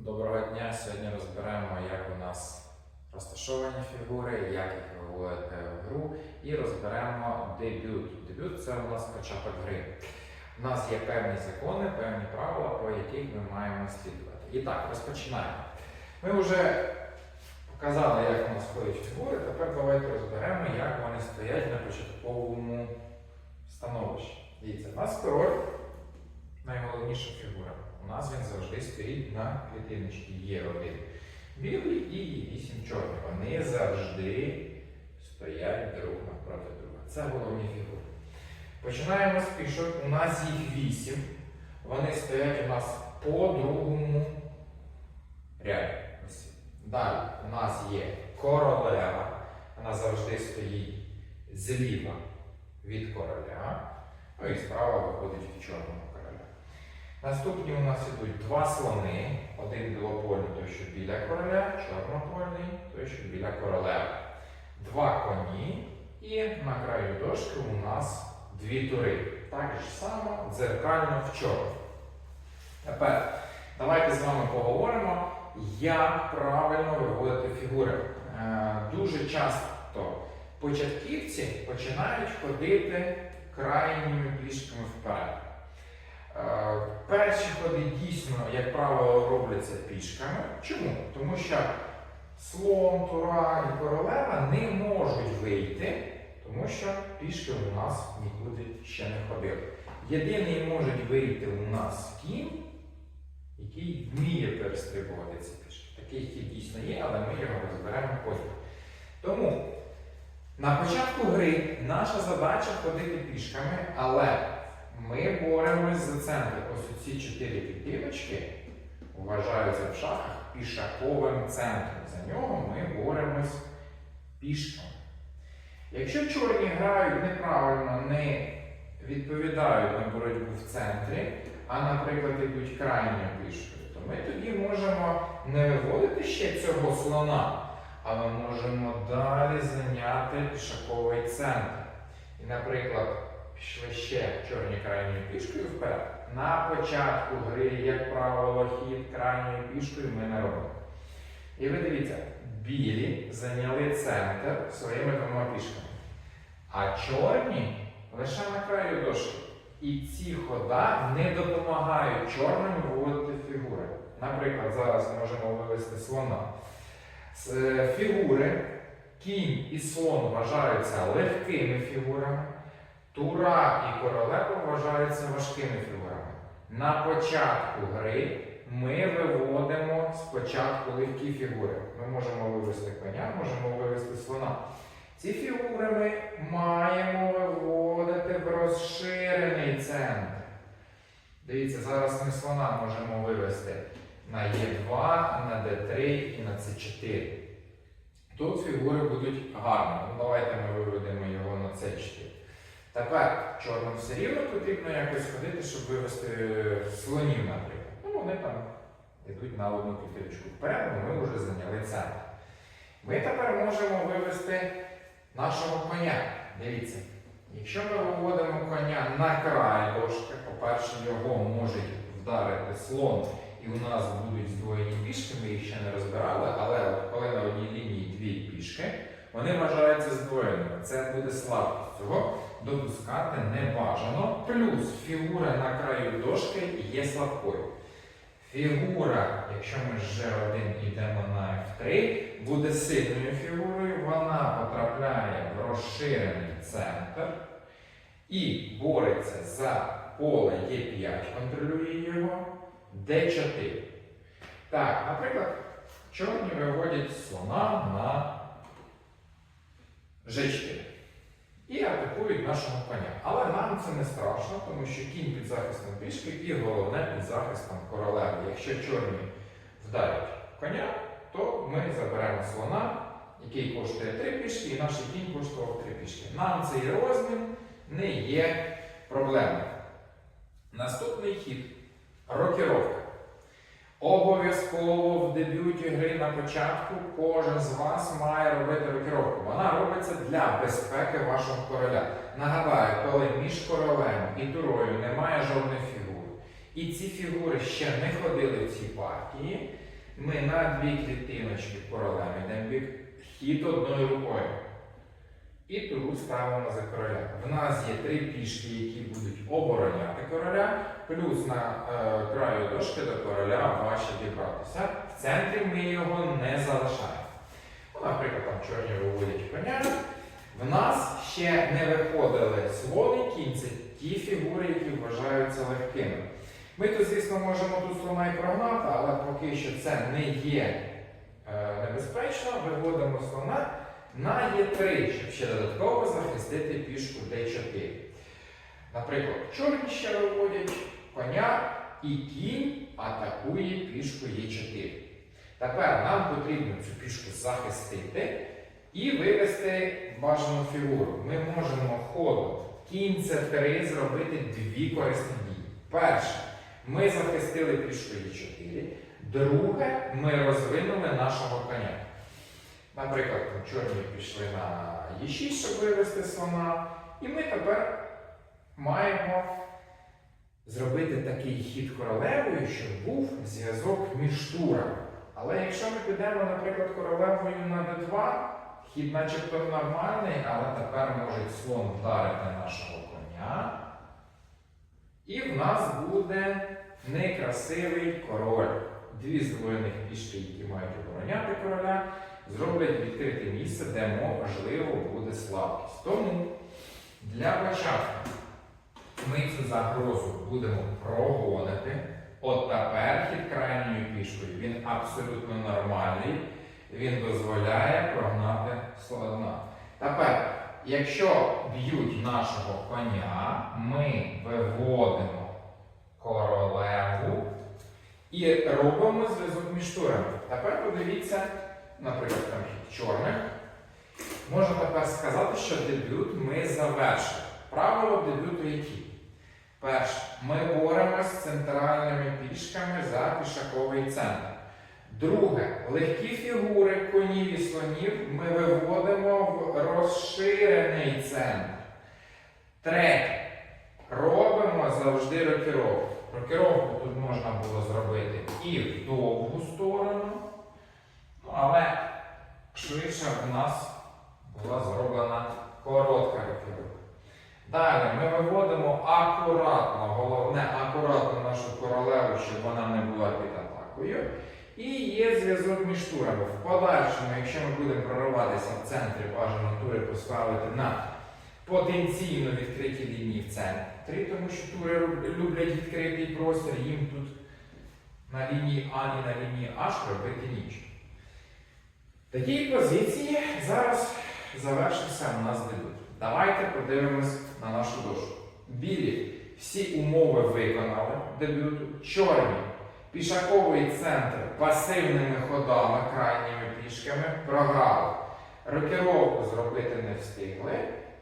Доброго дня! Сьогодні розберемо, як у нас розташовані фігури, як їх виводити в гру, і розберемо дебют. Дебют це у нас початок гри. У нас є певні закони, певні правила, по яких ми маємо слідувати. І так, розпочинаємо. Ми вже показали, як у нас ходять фігури. Тепер давайте розберемо, як вони стоять на початковому становищі. Дивіться, у нас король найголовніша фігура. У нас він завжди стоїть на клітиночці. Є один білий і вісім чорний. Вони завжди стоять друг напроти друга. Це головні фігури. Починаємо з пішок. У нас їх вісім. Вони стоять у нас по другому. Ось. Далі у нас є королева. Вона завжди стоїть зліва від короля. Ну і справа виходить чорного короля. Наступні у нас ідуть два слони. Один білопольний, той, що біля короля, чорнопольний, той, що біля королеви. Два коні. І на краю дошки у нас дві тури. Так ж само дзеркально в чорному. Тепер давайте з вами поговоримо, як правильно виводити фігури. Е, Дуже часто початківці починають ходити крайніми пішками вперед. Е, Перші ходи дійсно, як правило, робляться пішками. Чому? Тому що слон, тура і королева не можуть вийти, тому що пішки у нас нікуди ще не ходили. Єдиний може вийти у нас кінь, який вміє перестрибувати ці пішки. Такий хід дійсно є, але ми його розберемо потім. Тому на початку гри наша задача ходити пішками, але ми боремось за центр. Ось ці чотири клітиночки вважаються в шахах пішаковим центром. За нього ми боремось пішками. Якщо чорні грають неправильно, не відповідають на боротьбу в центрі, а, наприклад, йдуть крайньою пішкою, то ми тоді можемо не виводити ще цього слона, а ми можемо далі зайняти пішаковий центр. І, наприклад, пішли ще чорні крайньою пішкою вперед. На початку гри, як правило, хід крайньою пішкою ми не робимо. І ви дивіться, білі зайняли центр своїми двома пішками. А чорні лише на краю дошки. І ці хода не допомагають чорним виводити фігури. Наприклад, зараз можемо вивести слона. Е, фігури кінь і слон вважаються легкими фігурами. Тура і королева вважаються важкими фігурами. На початку гри ми виводимо спочатку легкі фігури. Ми можемо вивести коня, можемо вивести слона. Ці фігури ми маємо виводити в розширений центр. Дивіться, зараз ми слона можемо вивести на Е2, на Д3 і на С4. Тут фігури будуть гарні. Ну, давайте ми виведемо його на С4. Тепер чорним все рівно потрібно якось ходити, щоб вивести слонів, наприклад. Ну, вони там йдуть на одну клітиночку вперед, бо ми вже зайняли центр. Ми тепер можемо вивести нашого коня. Дивіться, якщо ми виводимо коня на край дошки, по-перше, його можуть вдарити слон, і у нас будуть здвоєні пішки, ми їх ще не розбирали, але коли на одній лінії дві пішки, вони вважаються здвоєними. Це буде слабкість. Цього допускати не бажано. Плюс фігура на краю дошки є слабкою. Фігура, якщо ми з G1 йдемо на F3, буде сильною фігурою, вона потрапляє в розширений центр і бореться за поле Е5, контролює його, D4. Так, наприклад, чорні виводять слона на G4 і атакують нашого коня. Але нам це не страшно, тому що кінь під захистом пішки і головне під захистом королеви. Якщо чорні вдарять коня, то ми заберемо слона, який коштує 3 пішки, і наш кінь коштував 3 пішки. Нам цей розмін не є проблемою. Наступний хід рокіровка. Обов'язково в дебюті гри на початку кожен з вас має робити рокіровку. Вона робиться для безпеки вашого короля. Нагадаю, коли між королем і турою немає жодних фігур, і ці фігури ще не ходили в цій партії, Ми на дві клітиночки королем йдемо бік, хід одною рукою. І туру ставимо за короля. В нас є три пішки, які будуть обороняти короля, плюс на е, краю дошки до короля ваші дібратися. В центрі ми його не залишаємо. Ну, наприклад, там чорні виводять коня. В нас ще не виходили слони кінь, це ті фігури, які вважаються легкими. Ми тут, звісно, можемо тут слона і прогнати, але поки що це не є е, небезпечно. Виводимо слона на Е3, щоб ще додатково захистити пішку D4. Наприклад, чорні ще виводять коня і кінь атакує пішку Е4. Тепер нам потрібно цю пішку захистити і вивести бажану фігуру. Ми можемо ходом кінь С3 зробити дві корисні дії. Перше, ми захистили пішку Е4. Друге, ми розвинули нашого коня. Наприклад, чорні пішли на Е6, щоб вивести слона. І ми тепер маємо зробити такий хід королевою, щоб був зв'язок між турами. Але якщо ми підемо, наприклад, королевою на d2, хід начебто нормальний, але тепер може слон вдарити нашого коня. І в нас буде некрасивий король. Дві здвоєних пішки, які мають обороняти короля, зроблять відкрите місце, де можливо буде слабкість. Тому для початку ми цю загрозу будемо прогонити. От тепер хід крайньою пішкою. Він абсолютно нормальний. Він дозволяє прогнати слона. Тепер, якщо б'ють нашого коня, ми виводимо королеву і робимо зв'язок між турами. Тепер подивіться, наприклад, там чорних. Можна тепер сказати, що дебют ми завершили. Правило дебюту які? Перше, ми боремося з центральними пішками за пішаковий центр. Друге, легкі фігури конів і слонів ми виводимо в розширений центр. Третє, робимо завжди рокіровку. Рокіровку тут можна було зробити і в довгу сторону, ну, але швидше в нас була зроблена коротка рокіровка. Далі ми виводимо акуратно, головне, акуратно нашу королеву, щоб вона не була під атакою. І є зв'язок між турами. В подальшому, якщо ми будемо прориватися в центрі, бажано тури поставити на потенційно відкриті лінії в центрі, тому що тури люблять відкритий простір, їм тут на лінії А і на лінії H робити нічого. В такій позиції зараз завершився у нас дебют. Давайте подивимось на нашу дошку. Білі всі умови виконали дебюту. Чорні пішаковий центр пасивними ходами, крайніми пішками програли. Рокіровку зробити не встигли.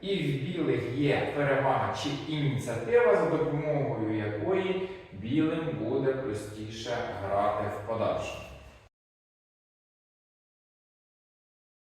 І в білих є перевага чи ініціатива, за допомогою якої білим буде простіше грати в подальшому.